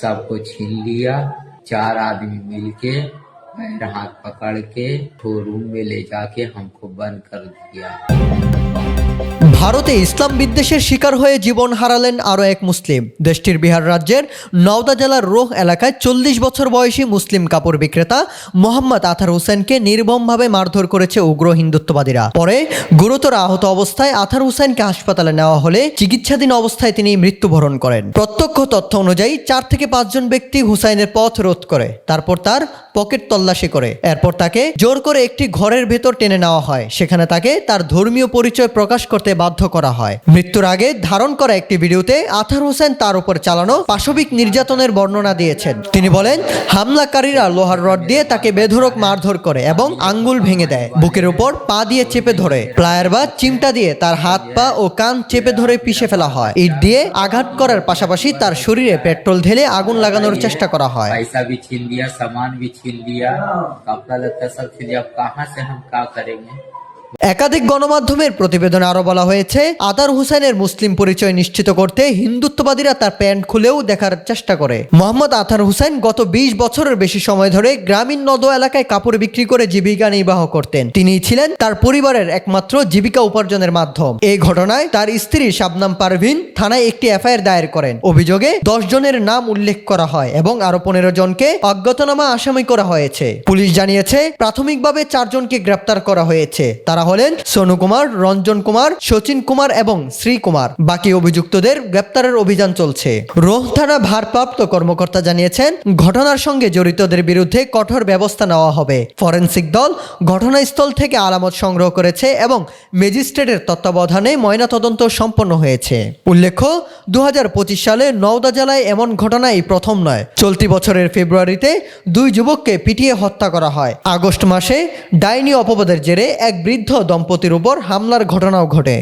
सबको छीन लिया। चार आदमी मिलके पैर हाथ पकड़ के शोरूम में ले जाके हमको बंद कर दिया। ভারতে ইসলাম বিদ্বেষের শিকার হয়ে জীবন হারালেন আরও এক মুসলিম। দেশটির বিহার রাজ্যের নওদা জেলার রোহ এলাকায় চল্লিশ বছর বয়সী মুসলিম কাপড় বিক্রেতা মোহাম্মদ আথার হোসেনকে নির্মমভাবে মারধর করেছে উগ্র হিন্দুত্ববাদীরা। পরে গুরুতর আহত অবস্থায় আথার হোসেনকে হাসপাতালে নেওয়া হলে চিকিৎসাধীন অবস্থায় তিনি মৃত্যুবরণ করেন। প্রত্যক্ষ তথ্য অনুযায়ী চার থেকে পাঁচজন ব্যক্তি হুসাইনের পথ রোধ করে, তারপর তার পকেট তল্লাশি করে। এরপর তাকে জোর করে একটি ঘরের ভেতর টেনে নেওয়া হয়। সেখানে তাকে তার ধর্মীয় পরিচয় প্রকাশ করতে বাধ্য করা হয় মৃত্যুর আগে ধারণ করা একটি ভিডিওতে আথার হোসেন তার উপর চালানো পাশবিক নির্যাতনের বর্ণনা দিয়েছেন তিনি বলেন হামলাকারীরা লোহার রড দিয়ে তাকে বেধরক মারধর করে এবং আঙ্গুল ভেঙে দেয় বুকের উপর পা দিয়ে চেপে ধরে প্লায়ার বা চিমটা দিয়ে তার হাত পা ও কান চেপে ধরে পিষে ফেলা হয় ইট দিয়ে আঘাত করার পাশাপাশি তার শরীরে পেট্রোল ঢেলে আগুন লাগানোর চেষ্টা করা হয় पैसा भी छीन लिया सामान भी छीन लिया कपड़ा लत्ता सब छीन लिया अब कहाँ से हम क्या करेंगे একাধিক গণমাধ্যমের প্রতিবেদনে আরও বলা হয়েছে আদার হুসেনের মুসলিম পরিচয় নিশ্চিত করতে হিন্দুত্ববাদীরা তার প্যান্ট খুলেও দেখার চেষ্টা করে। মোহাম্মদ আতার হুসেন গত ২০ বছরের বেশি সময় ধরে গ্রামীণ নদ এলাকায় কাপড় বিক্রি করে জীবিকা নির্বাহ করতেন। তিনি ছিলেন তার পরিবারের একমাত্র জীবিকা উপার্জনের মাধ্যম। এই ঘটনায় তার স্ত্রী শাবনাম পারভিন থানায় একটি এফআইআর দায়ের করেন। অভিযোগে দশ জনের নাম উল্লেখ করা হয় এবং আরও পনেরো জনকে অজ্ঞাতনামা আসামি করা হয়েছে। পুলিশ জানিয়েছে, প্রাথমিকভাবে চারজনকে গ্রেপ্তার করা হয়েছে। তারা হলেন সোনু কুমার, রঞ্জন কুমার সচিন কুমার এবং শ্রী কুমার। বাকি অভিযুক্তদের গ্রেপ্তারের অভিযান চলছে। রোহ থানা ভারপ্রাপ্ত কর্মকর্তা জানিয়েছেন, ঘটনার সঙ্গে জড়িতদের বিরুদ্ধে কঠোর ব্যবস্থা নেওয়া হবে। ফরেন্সিক দল ঘটনাস্থল থেকে আলামত সংগ্রহ করেছে এবং ম্যাজিস্ট্রেটের তত্ত্বাবধানে ময়নাতদন্ত সম্পন্ন হয়েছে। উল্লেখ্য দু হাজার পঁচিশ সালে নওদা জেলায় এমন ঘটনা এই প্রথম নয়। চলতি বছরের ফেব্রুয়ারিতে দুই যুবককে পিটিয়ে হত্যা করা হয়। আগস্ট মাসে ডাইনি অপবাদের জেরে এক বৃদ্ধ দম্পতির উপর হামলার ঘটনাও ঘটে।